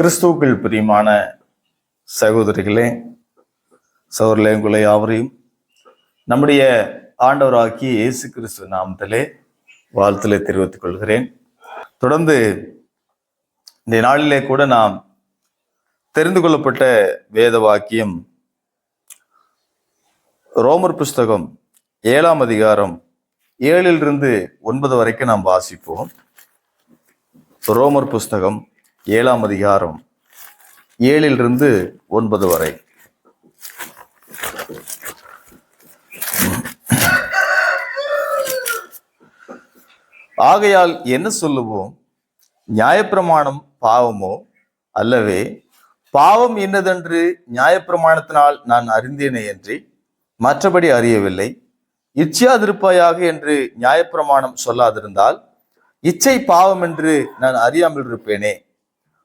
கிறிஸ்துவுக்குள் பிரியமான சகோதரிகளே சகோதரர்களே உங்களை யாவரையும் நம்முடைய ஆண்டவராக்கி இயேசு கிறிஸ்துவ நாமத்திலே வாழ்த்திலே தெரிவித்துக் கொள்கிறேன். தொடர்ந்து இந்த நாளிலே கூட நாம் தெரிந்து கொள்ளப்பட்ட வேத வாக்கியம் ரோமர் புஸ்தகம் ஏழாம் அதிகாரம் ஏழிலிருந்து ஒன்பது வரைக்கும் நாம் வாசிப்போம். ரோமர் புஸ்தகம் ஏழாம் அதிகாரம் ஏழிலிருந்து ஒன்பது வரை. ஆகையால் என்ன சொல்லுவோம்? நியாயப்பிரமாணம் பாவமோ? அல்லவே பாவம் என்னதென்று நியாயப்பிரமாணத்தினால் நான் அறிந்தேனே என்று மற்றபடி அறியவில்லை. இச்சையாதிருப்பாயாக என்று நியாயப்பிரமாணம் சொல்லாதிருந்தால் இச்சை பாவம் என்று நான் அறியாமல் இருப்பேனே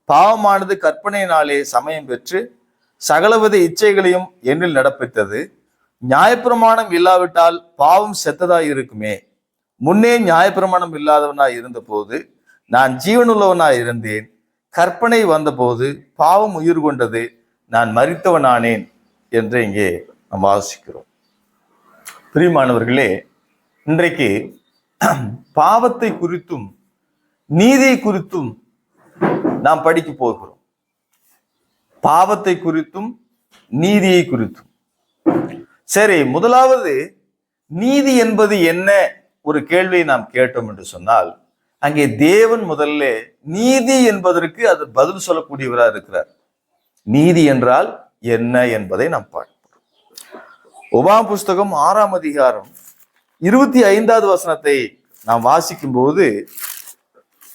பாவமானது கற்பனையினாலே சமயம் பெற்று சகலவித இச்சைகளையும் என்னில் நடப்பித்தது. நியாயப்பிரமாணம் இல்லாவிட்டால் பாவம் செத்ததாய் இருக்குமே. முன்னே நியாயப்பிரமாணம் இல்லாதவனாய் இருந்தபோது நான் ஜீவனுள்ளவனாய் இருந்தேன். கற்பனை வந்தபோது பாவம் உயிர் கொண்டது நான் மறித்தவனானேன் என்று இங்கே நாம் வாசிக்கிறோம். பிரியமானவர்களே இன்றைக்கு பாவத்தை குறித்தும் நீதியை குறித்தும் நாம் படிக்க போகிறோம். பாவத்தை குறித்தும் நீதியை குறித்தும். சரி முதலாவது நீதி என்பது என்ன? ஒரு கேள்வியை நாம் கேட்டோம் என்று சொன்னால் அங்கே தேவன் முதல்ல நீதி என்பதற்கு அது பதில் சொல்லக்கூடியவராக இருக்கிறார். நீதி என்றால் என்ன என்பதை நாம் பார்ப்போம். ஒபா புஸ்தகம் ஆறாம் அதிகாரம் இருபத்தி ஐந்தாவது வசனத்தை நாம் வாசிக்கும் போது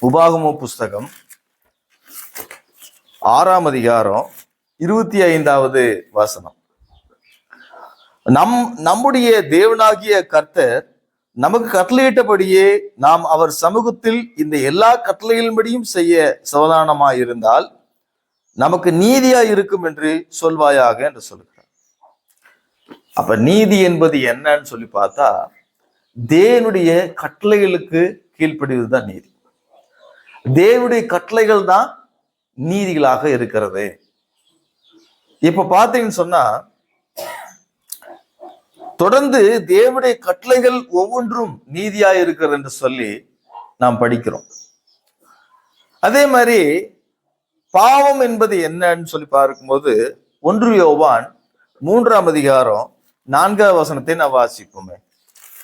உபாகமோ புஸ்தகம் ஆறாம் அதிகாரம் இருபத்தி ஐந்தாவது வசனம். நம் நம்முடைய தேவனாகிய கர்த்தர் நமக்கு கட்டளையிட்டபடியே நாம் அவர் சமூகத்தில் இந்த எல்லா கட்டளைகளின்படியும் செய்ய சவதானமாய் இருந்தால் நமக்கு நீதியா இருக்கும் என்று சொல்வாயாக என்று சொல்லுகிறார் அப்ப நீதி என்பது என்னன்னு சொல்லி பார்த்தா தேவனுடைய கட்டளைகளுக்கு கீழ்ப்படிவதுதான் நீதி. தேவனுடைய கட்டளைகள் தான் நீதிகளாக இருக்கிறது. இப்ப பார்த்தீங்கன்னு சொன்னா தொடர்ந்து தேவனுடைய கட்டளைகள் ஒவ்வொன்றும் நீதியா இருக்கிறது என்று சொல்லி நாம் படிக்கிறோம். அதே மாதிரி பாவம் என்பது என்னன்னு சொல்லி பார்க்கும்போது ஒன்று யோவான் மூன்றாம் அதிகாரம் நான்காவது வசனத்தை நான் வாசிப்போமே.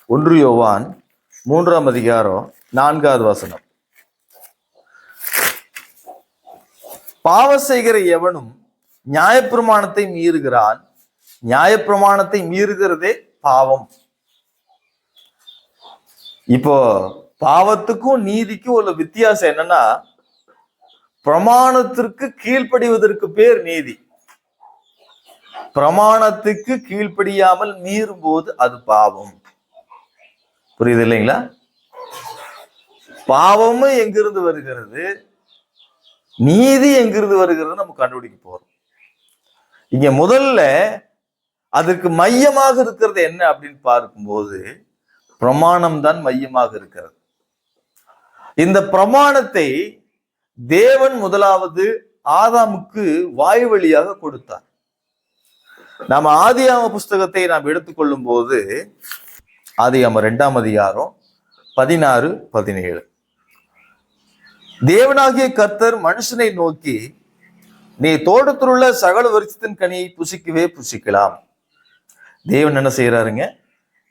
ஒன்று யோவான் மூன்றாம் அதிகாரம் நான்காவது வசனம். பாவம் செய்கிற எவனும் நியாயப்பிரமாணத்தை மீறுகிறான். நியாயப்பிரமாணத்தை மீறுகிறதே பாவம். இப்போ பாவத்துக்கும் நீதிக்கும் உள்ள வித்தியாசம் என்னன்னா பிரமாணத்திற்கு கீழ்ப்படிவதற்கு பேர் நீதி. பிரமாணத்துக்கு கீழ்ப்படியாமல் மீறும் போது அது பாவம். புரியுது இல்லைங்களா? பாவமும் எங்கிருந்து வருகிறது? நீதி எங்கிருந்து வருகிறது நம்ம கண்டுபிடிக்க போறோம். இங்க முதல்ல அதற்கு மையமாக இருக்கிறது என்ன அப்படின்னு பார்க்கும்போது பிரமாணம் தான் மையமாக இருக்கிறது. இந்த பிரமாணத்தை தேவன் முதலாவது ஆதாமுக்கு வாய் வழியாக கொடுத்தார். நாம ஆதியாம புஸ்தகத்தை நாம் எடுத்துக்கொள்ளும் போது ஆதியாம ரெண்டாம் அதிகாரம் பதினாறு பதினேழு. தேவனாகிய கர்த்தர் மனுஷனை நோக்கி நீ தோட்டத்தில் உள்ள சகல விருட்சத்தின் கனியை புசிக்கவே புசிக்கலாம். தேவன் என்ன செய்யறாருங்க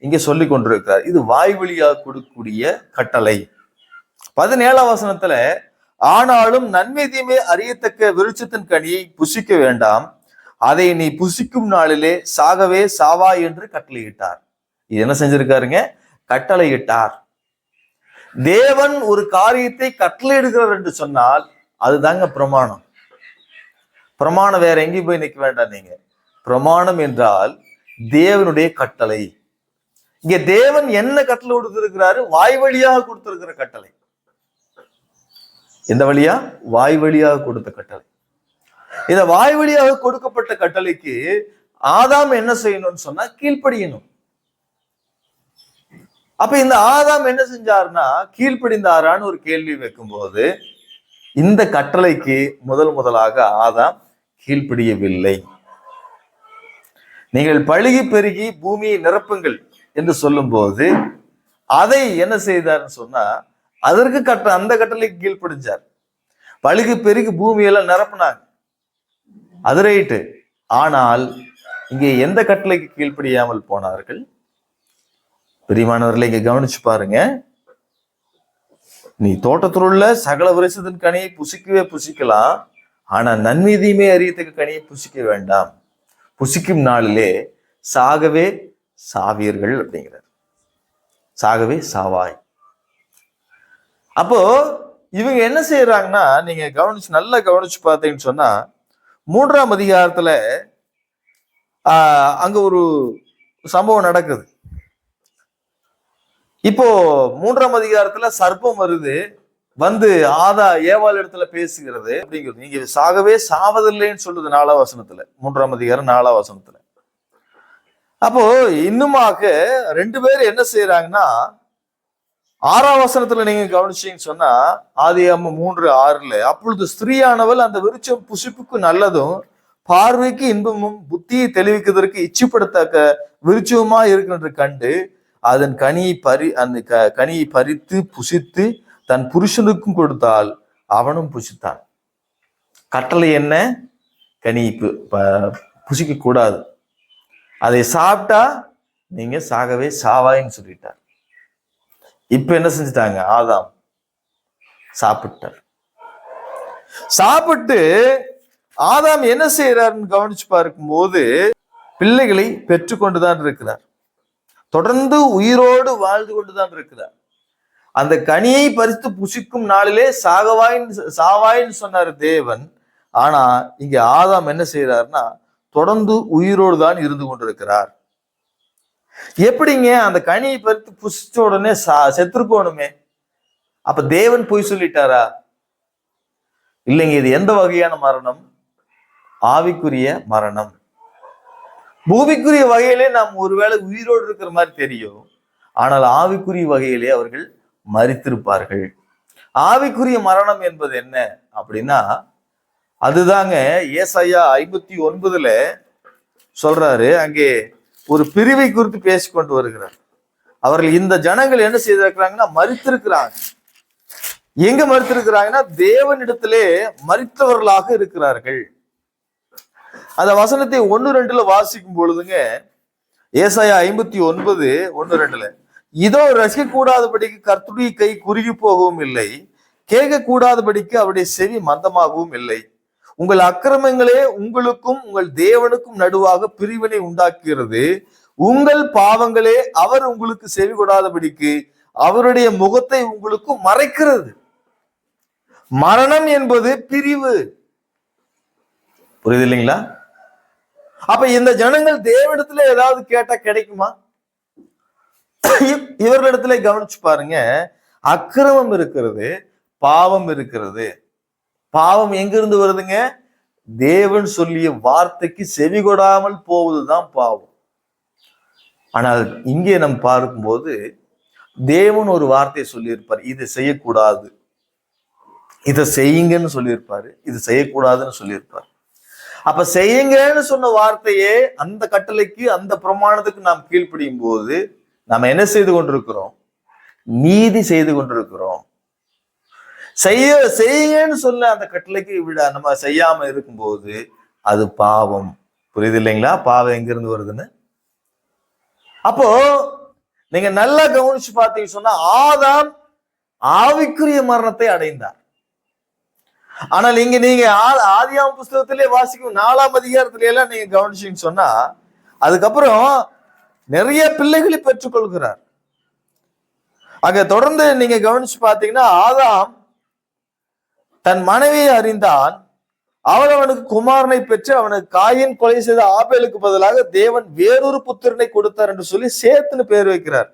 இங்க சொல்லி கொண்டிருக்கிறார். இது வாய் வழியாக கொடுக்கக்கூடிய கட்டளை. பதினேழாம் வசனத்துல ஆனாலும் நன்மை தீமை அறியத்தக்க விருட்சத்தின் கனியை புசிக்க வேண்டாம். அதை நீ புசிக்கும் நாளிலே சாகவே சாவா என்று கட்டளையிட்டார். இது என்ன செஞ்சிருக்காருங்க? கட்டளையிட்டார். தேவன் ஒரு காரியத்தை கட்டளையிடுகிறார் என்று சொன்னால் அதுதாங்க பிரமாணம். பிரமாணம் வேற எங்கேயும் போய் நிற்க வேண்டாம் நீங்க. பிரமாணம் என்றால் தேவனுடைய கட்டளை. இங்க தேவன் என்ன கட்டளை கொடுத்திருக்கிறாரு? வாய் வழியாக கொடுத்திருக்கிற கட்டளை. எந்த வழியா? வாய் வழியாக கொடுத்த கட்டளை. இந்த வாய் வழியாக கொடுக்கப்பட்ட கட்டளைக்கு ஆதாம் என்ன செய்யணும்னு சொன்னா கீழ்ப்படியணும். அப்ப இந்த ஆதாம் என்ன செஞ்சாருன்னா கீழ்ப்படிந்தாரான்னு ஒரு கேள்வி வைக்கும்போது இந்த கட்டளைக்கு முதல் முதலாக ஆதாம் கீழ்ப்படியவில்லை. நீங்கள் பழுகி பெருகி பூமியை நிரப்புங்கள் என்று சொல்லும்போது அதை என்ன செய்தார்னு சொன்னா அதற்கு கட்ட அந்த கட்டளைக்கு கீழ்ப்படிஞ்சார். பழுகி பெருகி பூமியெல்லாம் நிரப்புனாங்க. அது ரைட்டு ஆனால் இங்கே எந்த கட்டளைக்கு கீழ்ப்படியாமல் போனார்கள்? பிரிமானவர்களை இங்க கவனிச்சு பாருங்க. நீ தோட்டத்தில் உள்ள சகல விரசத்தின் கனியை புசிக்கவே புசிக்கலாம் ஆனா நன்மீதியுமே அறியத்துக்கு கனியை புசிக்க வேண்டாம். புசிக்கும் நாளிலே சாகவே சாவீர்கள் அப்படிங்கிறார். சாகவே சாவாய். அப்போ இவங்க என்ன செய்யறாங்கன்னா நீங்க கவனிச்சு நல்லா கவனிச்சு பார்த்தீங்கன்னு சொன்னா மூன்றாம் அதிகாரத்துல ஆஹ் அங்க ஒரு சம்பவம் நடக்குது. இப்போ மூன்றாம் அதிகாரத்துல சர்ப்பம் வருது வந்து ஆதா ஏவாள் இடத்துல பேசுகிறது அப்படிங்கிறது. நீங்க சாகவே சாவதில்லைன்னு சொல்லுது நாலா வசனத்துல. மூன்றாம் அதிகாரம் நாலா வசனத்துல. அப்போ இன்னுமாக ரெண்டு பேரும் என்ன செய்யறாங்கன்னா ஆறாம் வசனத்துல நீங்க கவனிச்சீங்கன்னு சொன்னா ஆதி அம்ம மூன்று ஆறுல அப்பொழுது ஸ்திரீயானவள் அந்த விருச்சம் புசிப்புக்கு நல்லதும் பார்வைக்கு இன்பமும் புத்தியை தெளிவிக்கிறதற்கு இச்சிப்படுத்தக்க விருச்சமா இருக்கின்ற கண்டு அதன் கனியை பறி அந்த க கனியை பறித்து புசித்து தன் புருஷனுக்கும் கொடுத்தால் அவனும் புசித்தான். கட்டளை என்ன? கனி ப- புசிக்க கூடாது. அதை சாப்பிட்டா நீங்க சாகவே சாவாயின்னு சொல்லிட்டார். இப்ப என்ன செஞ்சுட்டாங்க? ஆதாம் சாப்பிட்டார். சாப்பிட்டு ஆதாம் என்ன செய்யறாருன்னு கவனிச்சு பார்க்கும்போது பிள்ளைகளை பெற்றுக்கொண்டுதான் இருக்கிறார். தொடர்ந்து உயிரோடு வாழ்ந்து கொண்டுதான் இருக்கிறார். அந்த கனியை பறித்து புசிக்கும் நாளிலே சாகவாயின்னு சாவாயின்னு சொன்னார் தேவன். ஆனா இங்க ஆதாம் என்ன செய்யறாருன்னா தொடர்ந்து உயிரோடு தான் இருந்து கொண்டிருக்கிறார். எப்படிங்க அந்த கனியை பறித்து புசிச்ச உடனே சா செத்துருக்கோணுமே? அப்ப தேவன் பொய் சொல்லிட்டாரா? இல்லைங்க இது எந்த வகையான மரணம்? ஆவிக்குரிய மரணம். பூமிக்குரிய வகையிலே நாம் ஒருவேளை உயிரோடு இருக்கிற மாதிரி தெரியும். ஆனால் ஆவிக்குரிய வகையிலே அவர்கள் மறித்திருப்பார்கள் ஆவிக்குரிய மரணம் என்பது என்ன அப்படின்னா அதுதாங்க ஏசையா ஐம்பத்தி ஒன்பதுல சொல்றாரு. அங்கே ஒரு பிரிவை குறித்து பேசிக்கொண்டு வருகிறார். அவர்கள் இந்த ஜனங்கள் என்ன செய்திருக்கிறாங்கன்னா மறித்திருக்கிறாங்க எங்க மறுத்திருக்கிறாங்கன்னா தேவனிடத்திலே மறித்தவர்களாக இருக்கிறார்கள். அந்த வசனத்தை ஒன்னு ரெண்டுல வாசிக்கும் பொழுதுங்க ஏசாயா ஐம்பத்தி ஒன்பது ஒன்னு ரெண்டுல இதோ ரசிக்க கூடாதபடிக்கு கர்த்தருடைய கை குறுகி போகவும் இல்லை கேட்க கூடாதபடிக்கு அவருடைய செவி மந்தமாகவும் இல்லை. உங்கள் அக்கிரமங்களே உங்களுக்கும் உங்கள் தேவனுக்கும் நடுவாக பிரிவினை உண்டாக்குகிறது. உங்கள் பாவங்களே அவர் உங்களுக்கு செவி கொடாதபடிக்கு அவருடைய முகத்தை உங்களுக்கு மறைக்கிறது. மரணம் என்பது பிரிவு. புரியுது இல்லைங்களா? அப்ப இந்த ஜனங்கள் தேவனிடத்துல ஏதாவது கேட்டா கிடைக்குமா? இவ்- இவர்களிடத்துல கவனிச்சு பாருங்க. அக்கிரமம் இருக்கிறது பாவம் இருக்கிறது. பாவம் எங்கிருந்து வருதுங்க? தேவன் சொல்லிய வார்த்தைக்கு செவி கொடாமல் போவதுதான் பாவம். ஆனால் இங்கே நம்ம பார்க்கும்போது தேவன் ஒரு வார்த்தையை சொல்லியிருப்பார். இதை செய்யக்கூடாது. இதை செய்யுங்கன்னு சொல்லியிருப்பாரு. இது செய்யக்கூடாதுன்னு சொல்லியிருப்பார். அப்ப செய்யுங்கன்னு சொன்ன வார்த்தையே அந்த கட்டளைக்கு அந்த பிரமாணத்துக்கு நாம் கீழ்ப்படியும் போது நாம் என்ன செய்து கொண்டிருக்கிறோம்? நீதி செய்து கொண்டிருக்கிறோம். செய்ய செய்யுங்கன்னு சொல்ல அந்த கட்டளைக்கு விட நம்ம செய்யாம இருக்கும்போது அது பாவம். புரியுது இல்லைங்களா? பாவம் எங்கிருந்து வருதுன்னு? அப்போ நீங்க நல்லா கவனிச்சு பார்த்தீங்க சொன்னா ஆதாம் ஆவிக்குரிய மரணத்தை அடைந்தார். ஆனால் இங்க நீங்க ஆ- ஆதியாம் புஸ்தகத்திலே வாசிக்கும் நாலாம் அதிகாரத்திலே எல்லாம் நீங்க கவனிச்சீங்கன்னு சொன்னா அதுக்கப்புறம் நிறைய பிள்ளைகளை பெற்றுக்கொள்கிறார். அங்க தொடர்ந்து நீங்க கவனிச்சு பார்த்தீங்கன்னா ஆதாம் தன் மனைவியை அறிந்தான். அவள் அவனுக்கு குமாரனை பெற்று அவனுக்கு காயின் கொலை செய்த ஆபேலுக்கு பதிலாக தேவன் வேறொரு புத்திரனை கொடுத்தார் என்று சொல்லி சேத்துன்னு பேர் வைக்கிறார்.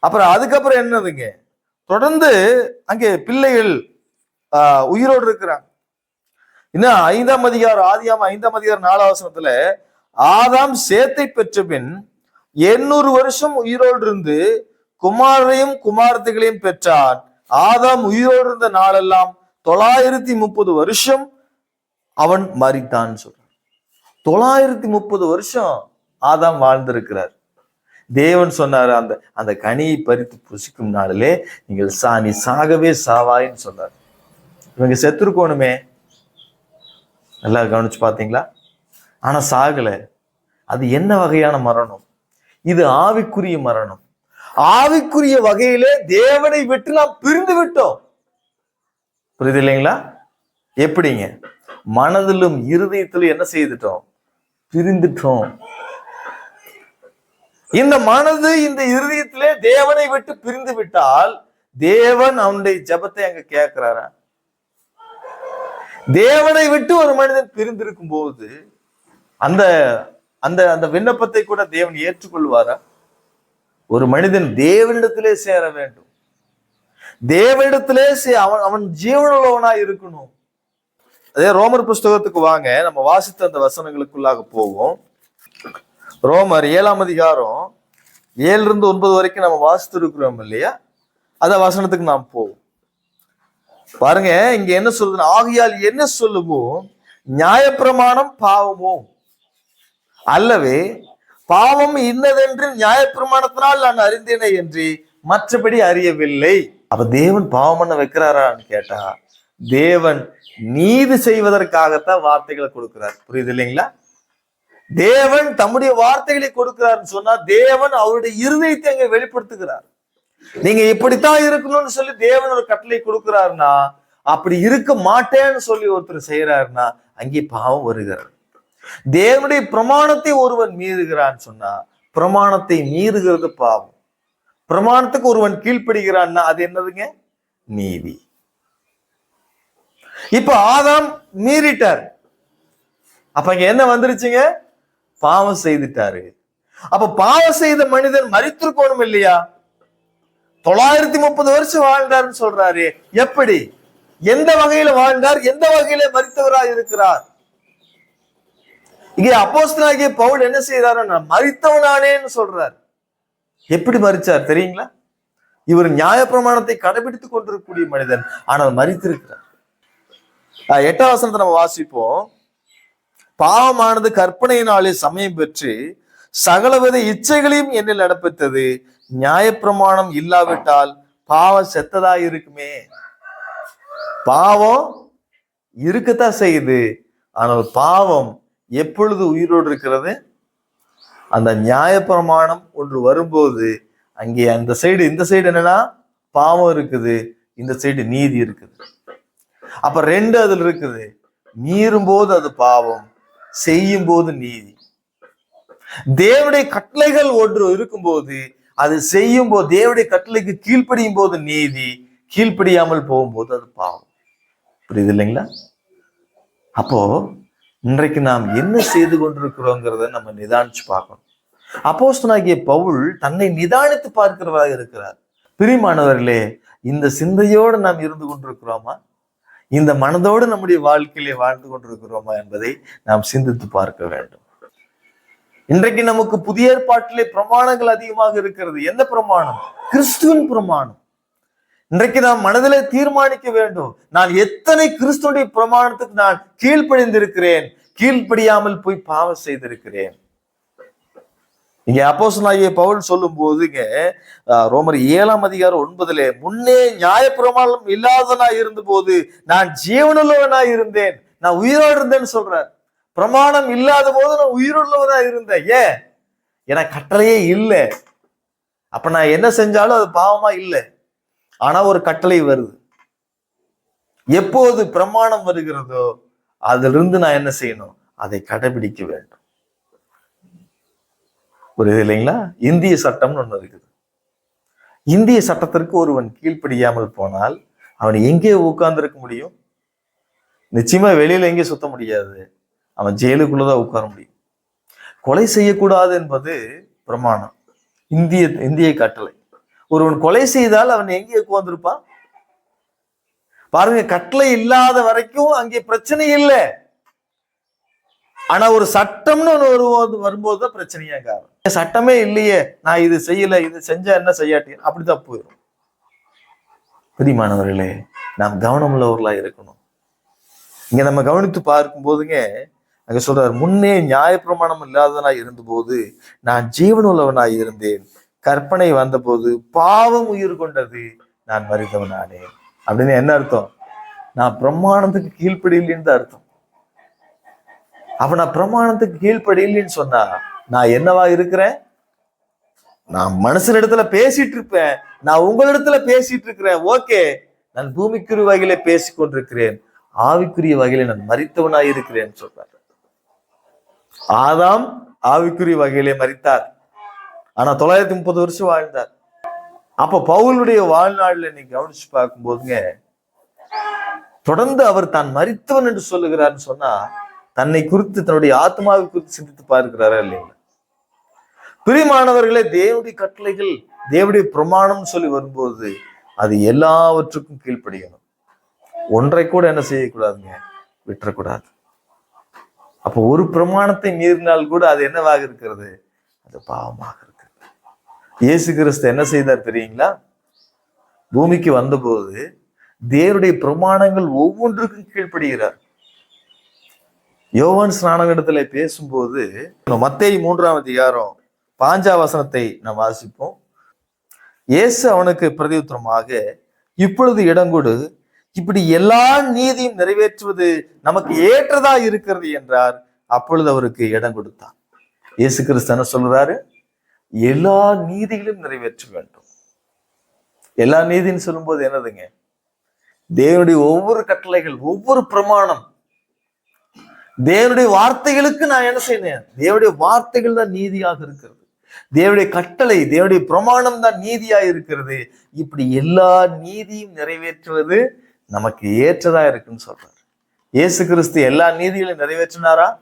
அப்புறம் அதுக்கப்புறம் என்னதுங்க? தொடர்ந்து அங்கே பிள்ளைகள் உயிரோடு இருக்கிறாங்க. இன்னும் ஐந்தாம் அதிகாரம் ஆதியாம ஐந்தாம் அதிகாரம் நாலாவசனத்துல ஆதாம் சேத்தை பெற்ற பின் எண்ணூறு வருஷம் உயிரோடு இருந்து குமாரரையும் குமாரத்திகளையும் பெற்றான். ஆதாம் உயிரோடு இருந்த நாளெல்லாம் தொள்ளாயிரத்தி முப்பது வருஷம் அவன் மறித்தான் சொல்றான். தொள்ளாயிரத்தி முப்பது வருஷம் ஆதாம் வாழ்ந்திருக்கிறார். தேவன் சொன்னார் அந்த அந்த கனியை பறித்து புசிக்கும் நாளிலே நீங்கள் சா நீ சாகவே சாவாயின்னு சொன்னார். இவங்க செத்துருக்கோணுமே நல்லா கவனிச்சு பார்த்தீங்களா ஆனா சாகலை. அது என்ன வகையான மரணம்? இது ஆவிக்குரிய மரணம். ஆவிக்குரிய வகையிலே தேவனை விட்டு நாம் பிரிந்து விட்டோம். புரியுது இல்லைங்களா? எப்படிங்க? மனதிலும் இருதயத்திலும் என்ன செய்துட்டோம்? பிரிந்துட்டோம். இந்த மனது இந்த இருதயத்திலே தேவனை விட்டு பிரிந்து விட்டால் தேவன் அவனுடைய ஜெபத்தை அங்க கேட்கிறாரா தேவனை விட்டு ஒரு மனிதன் பிரிந்திருக்கும் போது அந்த அந்த அந்த விண்ணப்பத்தை கூட தேவன் ஏற்றுக்கொள்வாரா? ஒரு மனிதன் தேவனிடத்திலே சேர வேண்டும். தேவனிடத்திலே சே அவன் அவன் ஜீவனுள்ளவனா இருக்கணும். அதே ரோமர் புஸ்தகத்துக்கு வாங்க நம்ம வாசித்த அந்த வசனங்களுக்குள்ளாக போவோம். ரோமர் ஏழாம் அதிகாரம் ஏழுல இருந்து ஒன்பது வரைக்கும் நம்ம வாசித்து இருக்கிறோம் இல்லையா? அந்த வசனத்துக்கு நாம் போவோம். பாருங்க இங்க என்ன சொல்லுது? ஆகையால் என்ன சொல்லுவோம் நியாயப்பிரமாணம் பாவமோ? அல்லவே பாவம் இன்னதென்று நியாயப்பிரமாணத்தினால் நான் அறிந்தேனே என்று மற்றபடி அறியவில்லை. அப்ப தேவன் பாவம் பண்ண வைக்கிறாரான்னு கேட்டா தேவன் நீதி செய்வதற்காகத்தான் வார்த்தைகளை கொடுக்கிறார். புரியுது இல்லைங்களா? தேவன் தம்முடைய வார்த்தைகளை கொடுக்கிறார்னு சொன்னா தேவன் அவருடைய இருதயத்தை அங்க வெளிப்படுத்துகிறார். நீங்க இப்படித்தான் இருக்கணும்னு சொல்லி தேவன் ஒரு கட்டளை கொடுக்கிறாருன்னா அப்படி இருக்க மாட்டேன்னு சொல்லி ஒருத்தர் செய்யறாருன்னா அங்கே பாவம் வருகிறார் தேவனுடைய பிரமாணத்தை ஒருவன் மீறுகிறான்னு சொன்னா பிரமாணத்தை மீறுகிறது பாவம். பிரமாணத்துக்கு ஒருவன் கீழ்ப்படுகிறான்னா அது என்னதுங்க? நீதி. இப்ப ஆதாம் மீறிட்டார். அப்ப இங்க என்ன வந்துருச்சுங்க? பாவம் செய்துட்டாரு. அப்ப பாவம் செய்த மனிதன் மறித்திருக்கணும் இல்லையா? தொள்ளாயிரத்தி முப்பது வருஷம் வாழ்ந்தார்னு சொல்றாரு. எப்படி? எந்த வகையில வாழ்ந்தார்? எந்த வகையில மறித்தவராய் இருக்கிறார்? இங்கே அப்போஸ்தனாகிய பவுல் என்ன செய்யறாருன்னா மறித்தவனானேன்னு சொல்றார். எப்படி மறிச்சார் தெரியுங்களா? இவர் நியாயப்பிரமாணத்தை கடைபிடித்துக் கொண்டிருக்கக்கூடிய மனிதன். ஆனால் மறித்திருக்கிறார். ஆஹ் எட்டாம் வசனத்தை நம்ம வாசிப்போம். பாவமானது கற்பனையினாலே சமயம் பெற்று சகலவித இச்சைகளையும் என்னில் நடப்பித்தது நியாயப்பிரமாணம் இல்லாவிட்டால் பாவம் செத்ததா இருக்குமே. பாவம் இருக்கத்தான் செய்யுது. ஆனால் பாவம் எப்பொழுது உயிரோடு இருக்கிறது? அந்த நியாயப்பிரமாணம் ஒன்று வரும்போது அங்கே அந்த சைடு இந்த சைடு என்னன்னா பாவம் இருக்குது இந்த சைடு நீதி இருக்குது. அப்ப ரெண்டு அதுல இருக்குது. மீறும் போது அது பாவம் செய்யும் போது நீதி. தேவனுடைய கட்டளைகள் ஒன்று இருக்கும்போது அது செய்யும் போது தேவடைய கட்டளைக்கு கீழ்ப்படியும் போது நீதி கீழ்ப்படியாமல் போகும்போது அது பாவம். புரியுது இல்லைங்களா? அப்போ இன்றைக்கு நாம் என்ன செய்து கொண்டிருக்கிறோங்கிறத நம்ம நிதானிச்சு பார்க்கணும். அப்போஸ்தனாகிய பவுல் தன்னை நிதானித்து பார்க்கிறவராக இருக்கிறார். பிரிமானவர்களே இந்த சிந்தையோடு நாம் இருந்து கொண்டிருக்கிறோமா? இந்த மனதோடு நம்முடைய வாழ்க்கையிலே வாழ்ந்து கொண்டிருக்கிறோமா என்பதை நாம் சிந்தித்து பார்க்க வேண்டும். இன்றைக்கு நமக்கு புதிய ஏற்பாட்டிலே பிரமாணங்கள் அதிகமாக இருக்கிறது. எந்த பிரமாணம்? கிறிஸ்துவின் பிரமாணம். இன்றைக்கு நாம் மனதிலே தீர்மானிக்க வேண்டும். நான் எத்தனை கிறிஸ்துவனுடைய பிரமாணத்துக்கு நான் கீழ்ப்படிந்திருக்கிறேன்? கீழ்ப்படியாமல் போய் பாவம் செய்திருக்கிறேன். இங்க அப்போசனாகிய பவுல் சொல்லும் போதுங்க ரோமர் ஏழாம் அதிகாரம் ஒன்பதுல முன்னே நியாயப்பிரமாணம் இல்லாதவனா இருந்த போது நான் ஜீவனுள்ளவனா இருந்தேன் நான் உயிரோடு இருந்தேன்னு சொல்றார். பிரமாணம் இல்லாத போது நான் உயிருள்ளவனா இருந்தேன். ஏன்? என கட்டளையே இல்லை. அப்ப நான் என்ன செஞ்சாலும் அது பாவமா இல்லை. ஆனா ஒரு கட்டளை வருது. எப்போது பிரமாணம் வருகிறதோ அதிலிருந்து நான் என்ன செய்யணும்? அதை கடைபிடிக்க வேண்டும். புரியுது இல்லைங்களா? இந்திய சட்டம்னு ஒண்ணு இருக்குது. இந்திய சட்டத்திற்கு ஒருவன் கீழ்ப்படியாமல் போனால் அவன் எங்கே உட்கார்ந்திருக்க முடியும்? நிச்சயமா வெளியில எங்கே சுத்த முடியாது. அவன் ஜெயிலுக்குள்ளதான் உட்கார முடியும். கொலை செய்யக்கூடாது என்பது பிரமாணம். இந்திய இந்திய கட்டளை. ஒருவன் கொலை செய்தால் அவன் எங்கே உட்கார்ந்துருப்பான்? பாருங்க கட்டளை இல்லாத வரைக்கும் அங்கே பிரச்சனை இல்லை. ஆனா ஒரு சட்டம்னு ஒன்று வரும்போது வரும்போது தான் பிரச்சனையா காரணம். சட்டமே இல்லையே. நான் இது செய்யல இது செஞ்சா என்ன செய்யாட்டி அப்படிதான் போயிடும் பிரியமானவர்களே நாம் கவனமுள்ளவர்களா இருக்கணும். இங்க நம்ம கவனித்து பார்க்கும் போதுங்க அங்க சொல்றார் முன்னே நியாயப்பிரமாணம் இல்லாதவனாய் இருந்தபோது நான் ஜீவனுள்ளவனாய் இருந்தேன். கற்பனை வந்தபோது பாவம் உயிர் கொண்டது நான் மறித்தவனானேன் அப்படின்னு என்ன அர்த்தம்? நான் பிரமாணத்துக்கு கீழ்ப்படியில்லைன்னு தான் அர்த்தம். அப்ப நான் பிரமாணத்துக்கு கீழ்ப்படியில்லைன்னு சொன்னா நான் என்னவா இருக்கிறேன்? நான் மனுஷனிடத்துல பேசிட்டு இருப்பேன். நான் உங்களிடத்துல பேசிட்டு இருக்கிறேன். ஓகே. நான் பூமிக்குரிய வகையில பேசிக் கொண்டிருக்கிறேன் ஆவிக்குரிய வகையில நான் மறித்தவனாய் இருக்கிறேன்னு சொல்றாரு. ஆதாம் ஆவிக்குரிய வகையிலே மறித்தார் ஆனா தொள்ளாயிரத்தி முப்பது வருஷம் வாழ்ந்தார். அப்ப பவுலுடைய வாழ்நாளில் நீ கவனிச்சு பார்க்கும்போதுங்க தொடர்ந்து அவர் தான் மறித்தவன் என்று சொல்லுகிறார்னு சொன்னா தன்னை குறித்து தன்னுடைய ஆத்மாவை குறித்து சிந்தித்து பார்க்கிறாரா இல்லைங்களா? பிரிமானவர்களே தேவனுடைய கட்டளைகள் தேவனுடைய பிரமாணம்னு சொல்லி வரும்போது அது எல்லாவற்றுக்கும் கீழ்ப்படியணும். ஒன்றை கூட என்ன செய்யக்கூடாதுங்க? விட்டுறக்கூடாது. அப்போ ஒரு பிரமாணத்தை மீறினால் கூட அது என்னவாக இருக்கிறது? அது பாவமாக இருக்கிறது. இயேசு கிறிஸ்து என்ன செய்தார் தெரியுங்களா? பூமிக்கு வந்தபோது தேவருடைய பிரமாணங்கள் ஒவ்வொன்றுக்கும் கீழ்ப்படுகிறார். யோவான் ஸ்நானகடத்துல பேசும்போது மத்திய மூன்றாம் அதிகாரம் பாஞ்சா வசனத்தை நாம் வாசிப்போம். இயேசு அவனுக்கு பிரதியுத்தரமாக இப்பொழுது இடங்கொடு இப்படி எல்லா நீதியும் நிறைவேற்றுவது நமக்கு ஏற்றதா இருக்கிறது என்றார். அப்பொழுது அவருக்கு இடம் கொடுத்தார் இயேசு கிறிஸ்து என்ன சொல்றாரு? எல்லா நீதிகளும் நிறைவேற்ற வேண்டும். எல்லா நீதின்னு சொல்லும்போது என்னதுங்க? தேவனுடைய ஒவ்வொரு கட்டளைகள் ஒவ்வொரு பிரமாணம். தேவனுடைய வார்த்தைகளுக்கு நான் என்ன செய்யணும் தேவனுடைய வார்த்தைகள் தான் நீதியாக இருக்கிறது. தேவனுடைய கட்டளை தேவனுடைய பிரமாணம் தான் நீதியா இருக்கிறது. இப்படி எல்லா நீதியும் நிறைவேற்றுவது நமக்கு ஏற்றதா இருக்குன்னு சொல்றாரு. இயேசு கிறிஸ்து எல்லா நீதிகளையும் நிறைவேற்றினாரா?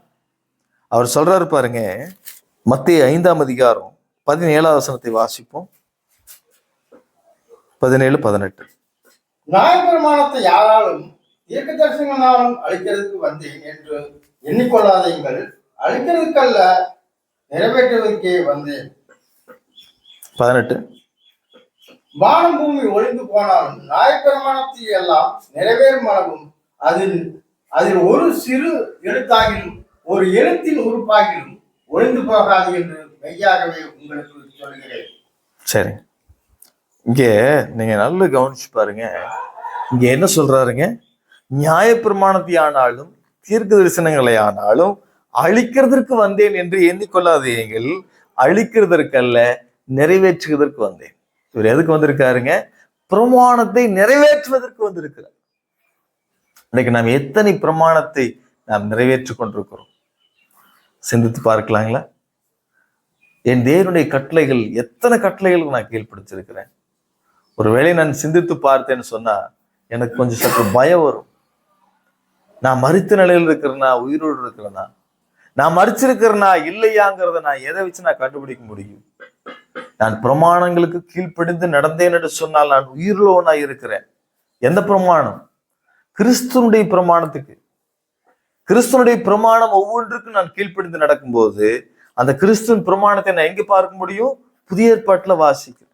அவர் சொல்றாரு பாருங்க மத்திய ஐந்தாம் அதிகாரம் பதினேழாவது வசனத்தை வாசிப்போம். பதினேழு பதினெட்டு. நியாயப்பிரமாணத்தை யாராலும் தீர்க்க தரிசனங்களாலும் அழிக்கிறதுக்கு வந்தேன் என்று எண்ணிக்கொள்ளாதீங்கள். அழிக்கிறதுக்கல்ல நிறைவேற்றுவதற்கே வந்தேன். பதினெட்டு. வானம் பூமி ஒழிந்து போனாலும் நாயப்பெருமானத்தை எல்லாம் நிறைவேறும் அளவும் அதில் அதில் ஒரு சிறு எழுத்தாகிலும் ஒரு எழுத்தின் உறுப்பாகிலும் ஒழிந்து போகாது என்று மெய்யாகவே உங்களுக்கு சொல்கிறேன் சரி. இங்கே நீங்க நல்லா கவனிச்சு பாருங்க. இங்க என்ன சொல்றாருங்க? நியாயப்பிரமாணத்தை ஆனாலும் தீர்க்க தரிசனங்களை ஆனாலும் அழிக்கிறதற்கு வந்தேன் என்று எண்ணிக்கொள்ளாதீர்கள். அழிக்கிறதற்கல்ல நிறைவேற்றுவதற்கு வந்தேன். இவர் எதுக்கு வந்திருக்காருங்க? பிரமாணத்தை நிறைவேற்றுவதற்கு வந்திருக்கிறார். இன்னைக்கு நாம் எத்தனை பிரமாணத்தை நாம் நிறைவேற்றி கொண்டிருக்கிறோம்? சிந்தித்து பார்க்கலாங்களா? என் தேவனுடைய கட்டளைகள் எத்தனை கட்டளைகளுக்கு நான் கீழ்ப்படுத்திருக்கிறேன் ஒருவேளை நான் சிந்தித்து பார்த்தேன்னு சொன்னா எனக்கு கொஞ்சம் சற்று பயம் வரும். நான் மறித்த நிலையில் இருக்கிறேனா? உயிரோடு இருக்கிறேனா? நான் மறிச்சிருக்கிறேனா இல்லையாங்கிறத நான் எதை வச்சு நான் கண்டுபிடிக்க முடியும்? நான் பிரமாணங்களுக்கு கீழ்ப்படிந்து நடந்தேன் என்று சொன்னால் நான் உயிரோனா இருக்கிறேன். எந்த பிரமாணம்? கிறிஸ்துனுடைய பிரமாணத்துக்கு. கிறிஸ்துனுடைய பிரமாணம் ஒவ்வொன்றுக்கும் நான் கீழ்ப்படிந்து நடக்கும்போது அந்த கிறிஸ்துவின் பிரமாணத்தை நான் எங்க பார்க்க முடியும்? புதிய ஏற்பாட்டுல வாசிக்கிறேன்.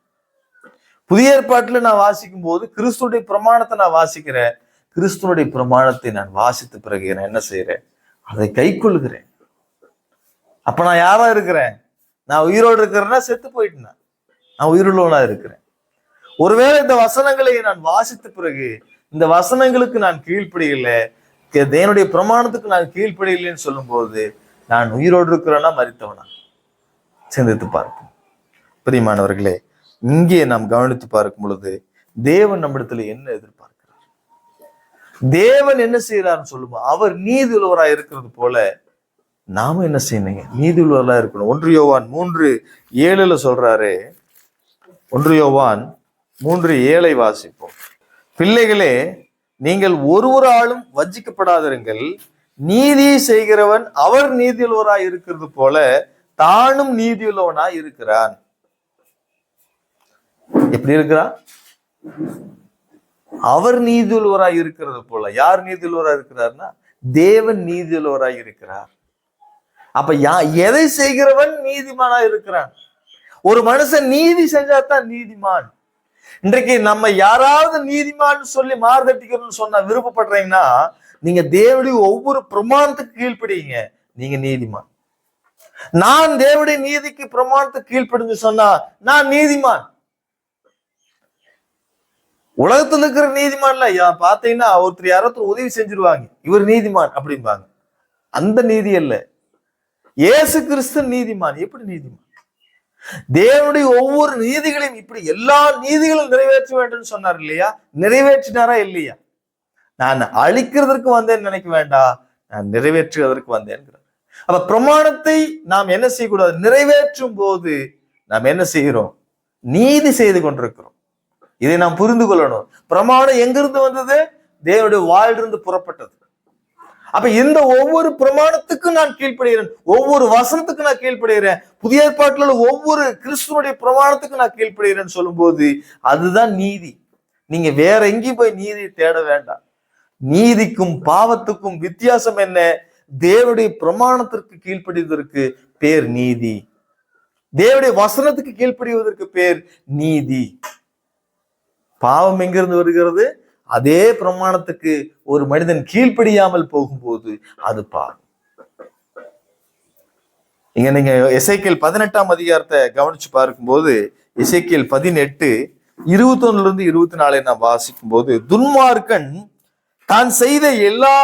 புதிய ஏற்பாட்டுல நான் வாசிக்கும் போது கிறிஸ்துடைய பிரமாணத்தை நான் வாசிக்கிறேன். கிறிஸ்துவனுடைய பிரமாணத்தை நான் வாசித்த பிறகு நான் என்ன செய்யறேன் அதை கை கொள்கிறேன் அப்ப நான் யாரா இருக்கிறேன்? நான் உயிரோடு இருக்கிறேன்னா செத்து போயிட்டேன் நான். உயிருள்ளவனா இருக்கிறேன். ஒருவேளை இந்த வசனங்களை நான் வாசித்த பிறகு இந்த வசனங்களுக்கு நான் கீழ்ப்படியலை தேனுடைய பிரமாணத்துக்கு நான் கீழ்ப்படியலைன்னு சொல்லும்போது நான் உயிரோடு இருக்கிறேன்னா மறித்தவனா சிந்தித்து பார்ப்போம். பிரியமானவர்களே இங்கே நாம் கவனித்து பார்க்கும் பொழுது தேவன் நம்மிடத்துல என்ன எதிர்பார்க்கிறார்? தேவன் என்ன செய்யறாருன்னு சொல்லுவோம் அவர் நீதி உள்ளவராய் இருக்கிறது போல நாம என்ன செய்யணுங்க? நீதி இருக்கணும். ஒன்று யோவான் மூன்று ஏழுல சொல்றாரு. ஒன்று யோவான் மூன்று ஏழை வாசிப்போம். பிள்ளைகளே நீங்கள் ஒருவராலும் வஞ்சிக்கப்படாதிருங்கள். நீதியை செய்கிறவன் அவர் நீதியுள்ளவராய் இருக்கிறது போல தானும் நீதியுள்ளவனாய் இருக்கிறான். எப்படி இருக்கிறான்? அவர் நீதியுள்ளவராய் இருக்கிறது போல. யார் நீதியுள்ளவராய் இருக்கிறார்னா தேவன் நீதியுள்ளவராய் இருக்கிறார். அப்ப யா எதை செய்கிறவன் நீதிமானா இருக்கிறான்? ஒரு மனுஷன் நீதி செஞ்சாதான் நீதிமான். இன்றைக்கு நம்ம யாராவது நீதிமான் சொல்லி மாறுதட்டிக்கணும்னு சொன்னா விருப்பப்படுறீங்கன்னா நீங்க தேவடி ஒவ்வொரு பிரமாணத்துக்கு கீழ்ப்படிங்க நீங்க நீதிமான். நான் தேவனுடைய நீதிக்கு பிரமாணத்துக்கு கீழ்ப்படிஞ்சு சொன்னா நான் நீதிமான். உலகத்துல இருக்கிற நீதிமான்ல யா- பாத்தீங்கன்னா ஒருத்தர் யாரோ உதவி செஞ்சிருவாங்க. இவர் நீதிமான் அப்படிம்பாங்க. அந்த நீதி அல்ல. இயேசு கிறிஸ்து நீதிமான். எப்படி நீதிமான்? தேவனுடைய ஒவ்வொரு நீதிகளையும் இப்படி எல்லா நீதிகளும் நிறைவேற்ற வேண்டும் சொன்னார் இல்லையா? நிறைவேற்றினாரா இல்லையா? நான் அழிக்கிறதற்கு வந்தேன்னு நினைக்க வேண்டாம் நான் நிறைவேற்றுவதற்கு வந்தேன்கிறார் அப்ப பிரமாணத்தை நாம் என்ன செய்யக்கூடாது? நிறைவேற்றும் போது நாம் என்ன செய்கிறோம்? நீதி செய்து கொண்டிருக்கிறோம். இதை நாம் புரிந்து கொள்ளணும். பிரமாணம் எங்கிருந்து வந்தது? தேவனுடைய வாயிலிருந்து புறப்பட்டது. அப்ப இந்த ஒவ்வொரு பிரமாணத்துக்கும் நான் கீழ்ப்படுகிறேன். ஒவ்வொரு வசனத்துக்கும் நான் கீழ்ப்படுகிறேன். புதிய ஏற்பாட்டில் உள்ள ஒவ்வொரு கிறிஸ்துவனுடைய பிரமாணத்துக்கும் நான் கீழ்ப்படுகிறேன்னு சொல்லும்போது அதுதான் நீதி. நீங்க வேற எங்கேயும் போய் நீதியை தேட வேண்டாம். நீதிக்கும் பாவத்துக்கும் வித்தியாசம் என்ன? தேவனுடைய பிரமாணத்திற்கு கீழ்ப்படிவதற்கு பேர் நீதி. தேவனுடைய வசனத்துக்கு கீழ்ப்படிவதற்கு பேர் நீதி. பாவம் எங்கிருந்து வருகிறது? அதே பிரமாணத்துக்கு ஒரு மனிதன் கீழ்ப்படியாமல் போகும்போது அது பாவம் இங்க நீங்க இசைக்கியல் பதினெட்டாம் அதிகாரத்தை கவனிச்சு பார்க்கும்போது இசைக்கியல் பதினெட்டு இருபத்தி ஒண்ணுல இருந்து இருபத்தி நாலு நான் வாசிக்கும் போது துன்மார்க்கன் தான் செய்த எல்லா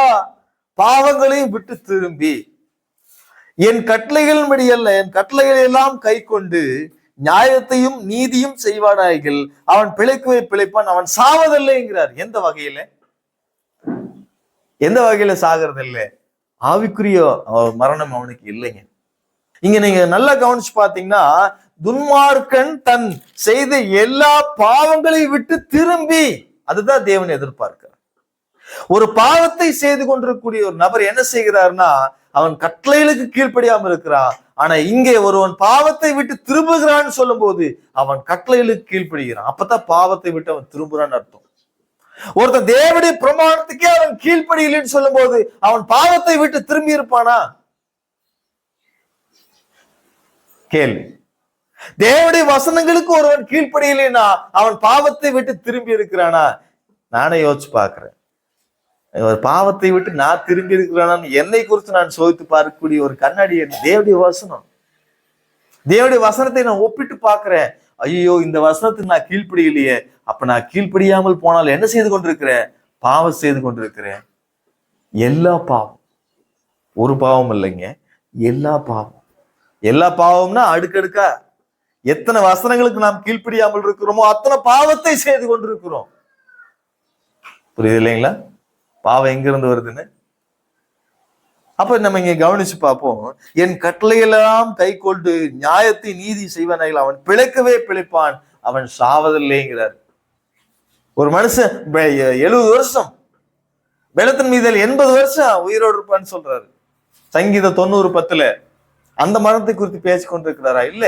பாவங்களையும் விட்டு திரும்பி என் கட்டளைகள் அல்ல என் கட்டளைகள் எல்லாம் கை கொண்டு நியாயத்தையும் நீதியும் செய்வானாய்கள். அவன் பிழைக்குவே பிழைப்பான் அவன் சாவதில்லைங்கிறார் எந்த வகையில? எந்த வகையில சாகிறது இல்லை ஆவிக்குரிய மரணம் அவனுக்கு இல்லைங்க. இங்க நீங்க நல்லா கவனிச்சு பாத்தீங்கன்னா துன்மார்க்கன் தன் செய்த எல்லா பாவங்களையும் விட்டு திரும்பி அதுதான் தேவன் எதிர்பார்க்கிறார். ஒரு பாவத்தை செய்து கொண்டிருக்கக்கூடிய ஒரு நபர் என்ன செய்கிறார்னா அவன் கட்டளைகளுக்கு கீழ்ப்படியாம இருக்கிறான். ஆனா இங்கே ஒருவன் பாவத்தை விட்டு திரும்புகிறான்னு சொல்லும்போது அவன் கட்டளைகளுக்கு கீழ்ப்படுகிறான். அப்பதான் பாவத்தை விட்டு அவன் திரும்புறான்னு அர்த்தம். ஒருத்தன் தேவடைய பிரமாணத்துக்கே அவன் கீழ்ப்படியலைன்னு சொல்லும்போது அவன் பாவத்தை விட்டு திரும்பி இருப்பானா கேள்வி. தேவடைய வசனங்களுக்கு ஒருவன் கீழ்ப்படியலைன்னா அவன் பாவத்தை விட்டு திரும்பி இருக்கிறானா நானே யோசிச்சு பாக்குறேன் ஒரு பாவத்தை விட்டு நான் திரும்பி இருக்கிறேன்னு என்னை குறித்து நான் சோதித்து பார்க்கக்கூடிய ஒரு கண்ணாடி என் தேவனுடைய வசனம். தேவடைய வசனத்தை நான் ஒப்பிட்டு பார்க்கிறேன். ஐயோ இந்த வசனத்துக்கு நான் கீழ்ப்படியலையே. அப்ப நான் கீழ்ப்படியாமல் போனால் என்ன செய்து கொண்டிருக்கிறேன் பாவம் செய்து கொண்டிருக்கிறேன். எல்லா பாவம். ஒரு பாவம் இல்லைங்க. எல்லா பாவம். எல்லா பாவம்னா அடுக்கடுக்கா எத்தனை வசனங்களுக்கு நாம் கீழ்ப்படியாமல் இருக்கிறோமோ அத்தனை பாவத்தை செய்து கொண்டிருக்கிறோம். புரியுது இல்லைங்களா? பாவம் எங்கிருந்து வருதுன்னு? அப்ப நம்ம இங்க கவனிச்சு பார்ப்போம். என் கட்டளையெல்லாம் கை கொண்டு நியாயத்தை நீதி செய்வனாயில் அவன் பிழைக்கவே பிழைப்பான். அவன் சாவதில்லைங்கிறார். ஒரு மனுஷன் எழுபது வருஷம். வெள்ளத்தின் மீதல் எண்பது வருஷம் உயிரோடு இருப்பான்னு சொல்றாரு. சங்கீத தொண்ணூறு பத்துல அந்த மரணத்தை குறித்து பேசிக் கொண்டிருக்கிறாரா இல்ல.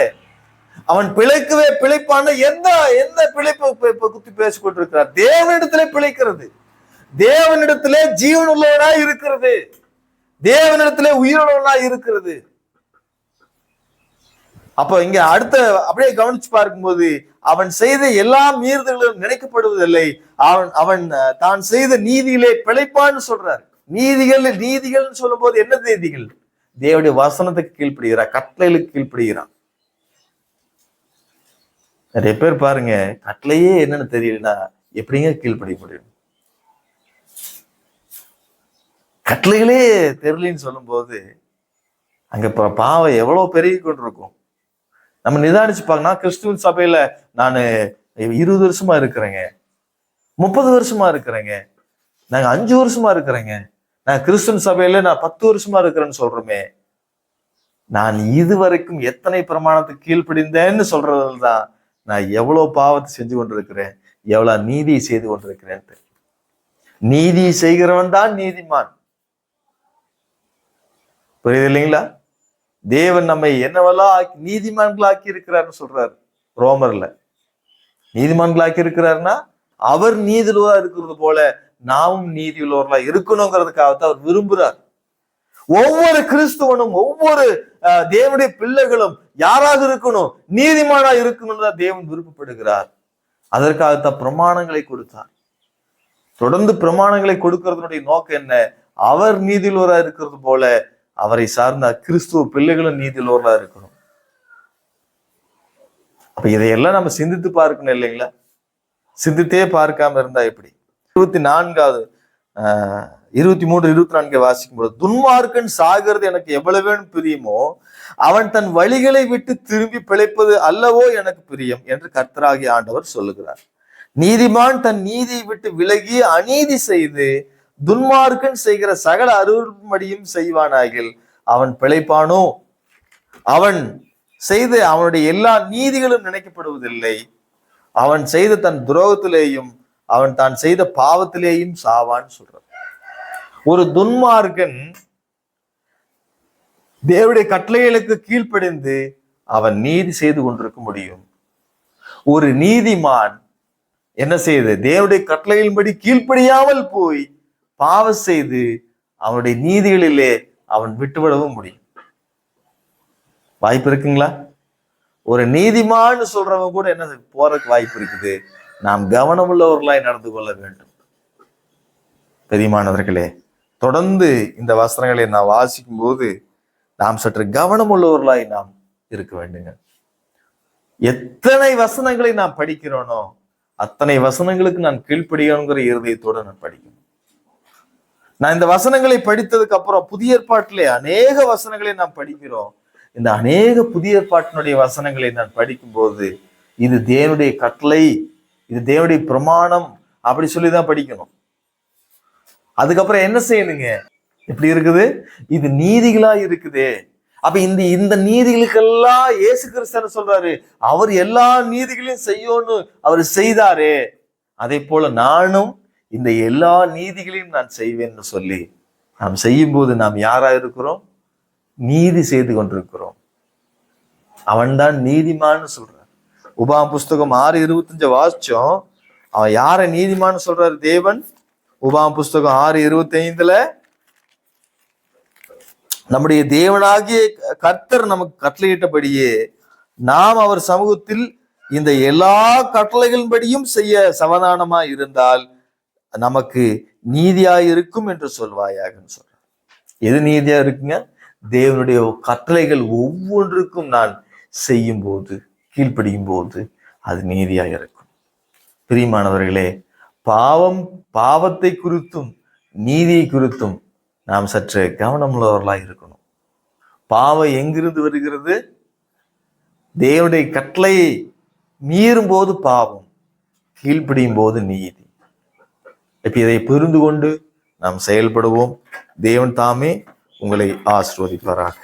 அவன் பிழைக்கவே பிழைப்பான்னு எந்த எந்த பிழைப்பு குறித்து பேசிக் கொண்டிருக்கிறார் தேவனிடத்திலே பிழைக்கிறது. தேவனிடத்திலே ஜீவன் உள்ளவனா இருக்கிறது. தேவனிடத்திலே உயிருள்ளவனா இருக்கிறது. அப்ப இங்க அடுத்த அப்படியே கவனிச்சு பார்க்கும்போது அவன் செய்த எல்லா மீறுதல்களும் நினைக்கப்படுவதில்லை. அவன் அவன் தான் செய்த நீதியிலே பிழைப்பான்னு சொல்றார். நீதிகள் நீதிகள்னு சொல்லும் போது என்ன நீதிகள்? தேவடைய வசனத்துக்கு கீழ்ப்படுகிறான் கட்டளைகளுக்கு கீழ்ப்படுகிறான் நிறைய பேர் பாருங்க கட்டளையே என்னன்னு தெரியலன்னா எப்படிங்க கீழ்ப்படிய முடியும்? கட்டளைகளே தெரியலன்னு சொல்லும்போது அங்கே இப்போ பாவம் எவ்வளோ பெருகி கொண்டிருக்கும் நம்ம நிதானிச்சு பார்க்கணும் கிறிஸ்துவன் சபையில் நான் இருபது வருஷமா இருக்கிறேங்க. முப்பது வருஷமா இருக்கிறேங்க. நாங்கள் அஞ்சு வருஷமா இருக்கிறேங்க. நான் கிறிஸ்துவன் சபையில நான் பத்து வருஷமா இருக்கிறேன்னு சொல்றோமே. நான் இதுவரைக்கும் எத்தனை பிரமாணத்துக்கு கீழ்ப்படிந்தேன்னு சொல்றதுல தான் நான் எவ்வளோ பாவத்தை செஞ்சு கொண்டிருக்கிறேன். எவ்வளோ நீதியை செய்து கொண்டிருக்கிறேன் நீதி செய்கிறவன் தான் நீதிமான். புரியுது இல்லைங்களா? தேவன் நம்மை என்னவெல்லாம் ஆக்கி நீதிமான்களாக்கி இருக்கிறாருன்னு சொல்றாரு ரோமர்ல. நீதிமான்களாக்கி இருக்கிறாருன்னா அவர் நீதிலுவா இருக்கிறது போல நாமும் நீதியுள்ளவர்களா இருக்கணுங்கிறதுக்காகத்தான் அவர் விரும்புறார். ஒவ்வொரு கிறிஸ்துவனும் ஒவ்வொரு அஹ், தேவனுடைய பிள்ளைகளும் யாராக இருக்கணும்? நீதிமானா இருக்கணும் தான் தேவன் விருப்பப்படுகிறார். அதற்காகத்தான் பிரமாணங்களை கொடுத்தார். தொடர்ந்து பிரமாணங்களை கொடுக்கறதுனுடைய நோக்கம் என்ன? அவர் நீதியுள்ளவராக இருக்கிறது போல அவரை சார்ந்த கிறிஸ்துவ பிள்ளைகளும் நீதியுள்ளவரா இருக்கணும். அப்ப இதையெல்லாம் நம்ம சிந்தித்து பார்க்கணும் இல்லைங்களா? சிந்தித்தே பார்க்காம இருந்தா எப்படி? இருபத்தி நான்காவது ஆஹ், இருபத்தி மூன்று இருபத்தி நான்கு வாசிக்கும் போது துன்மார்க்கன் சாகிறது எனக்கு எவ்வளவேன்னு பிரியுமோ அவன் தன் வழிகளை விட்டு திரும்பி பிழைப்பது அல்லவோ எனக்கு பிரியம் என்று கர்த்தராகி ஆண்டவர் சொல்லுகிறார். நீதிமான் தன் நீதியை விட்டு விலகி அநீதி செய்து துன்மார்க்கன் செய்கிற சகல அருள்மடியும் செய்வானாகில் அவன் பிழைப்பானோ? அவன் செய்த அவனுடைய எல்லா நீதிகளும் நினைக்கப்படுவதில்லை. அவன் செய்த தன் துரோகத்திலேயும் அவன் தான் செய்த பாவத்திலேயும் சாவான்னு சொல்றான். ஒரு துன்மார்க்கன் தேவடைய கட்டளைகளுக்கு கீழ்ப்படிந்து அவன் நீதி செய்து கொண்டிருக்க முடியும். ஒரு நீதிமான் என்ன செய்து? தேவடைய கட்டளையின்படி கீழ்ப்படியாமல் போய் பாவம் செய்து அவனுடைய நீதிகளிலே அவன் விட்டுவிடவும் முடியும். வாய்ப்பு இருக்குங்களா? ஒரு நீதிமான்னு சொல்றவங்க கூட என்ன போறதுக்கு வாய்ப்பு இருக்குது? நாம் கவனமுள்ளவர்களாய் நடந்து கொள்ள வேண்டும். பெரியமானவர்களே தொடர்ந்து இந்த வசனங்களை நான் வாசிக்கும் போது நாம் சற்று கவனமுள்ளவர்களாய் நாம் இருக்க வேண்டுங்க. எத்தனை வசனங்களை நான் படிக்கிறோனோ அத்தனை வசனங்களுக்கு நான் கீழ்ப்படியோங்கிற இருதயத்தோடு நான் படிக்கணும். நான் இந்த வசனங்களை படித்ததுக்கு அப்புறம் புதிய ஏற்பாட்டிலே அநேக வசனங்களை நாம் படிக்கிறோம். இந்த அநேக புதிய ஏற்பாட்டினுடைய வசனங்களை நான் படிக்கும்போது இது தேவனுடைய கட்டளை இது தேவனுடைய பிரமாணம் அப்படி சொல்லி தான் படிக்கணும். அதுக்கப்புறம் என்ன செய்யணுங்க? இப்படி இருக்குது? இது நீதிகளா இருக்குதே. அப்ப இந்த இந்த நீதிகளுக்கெல்லாம் இயேசு கிறிஸ்தன் சொல்றாரு? அவர் எல்லா நீதிகளையும் செய்யணும்னு அவர் செய்தாரு. அதே போல நானும் இந்த எல்லா நீதிகளையும் நான் செய்வேன்னு சொல்லி நாம் செய்யும்போது நாம் யாரா இருக்கிறோம்? நீதி செய்து கொண்டிருக்கிறோம். அவன்தான் நீதிமான்னு சொல்றான் உபாம் புஸ்தகம் ஆறு இருபத்தஞ்சு வாசிச்சோம். அவன் யாரை நீதிமான்னு சொல்றாரு? தேவன். உபாம் புஸ்தகம் ஆறு இருபத்தி ஐந்துல நம்முடைய தேவனாகிய கர்த்தர் நமக்கு கட்டளையிட்டபடியே நாம் அவர் சமூகத்தில் இந்த எல்லா கட்டளைகளின்படியும் செய்ய சமாதானமா இருந்தால் நமக்கு நீதியா இருக்கும் என்று சொல்வாயாகன்னு சொல்றார். எது நீதியா இருக்குங்க? தேவனுடைய கட்டளைகள் ஒவ்வொன்றுக்கும் நான் செய்யும் போது கீழ்ப்படியும் போது அது நீதியா இருக்கும் பிரியமானவர்களே பாவம் பாவத்தை குறித்தும் நீதியை குறித்தும் நாம் சற்று கவனமுள்ளவர்களாக இருக்கணும். பாவம் எங்கிருந்து வருகிறது? தேவனுடைய கட்டளையை மீறும் போது பாவம் கீழ்ப்படியும் போது நீதி. இப்போ இதை புரிந்து கொண்டு நாம் செயல்படுவோம்? தேவன் தாமே உங்களை ஆசிர்வதிப்பாராக.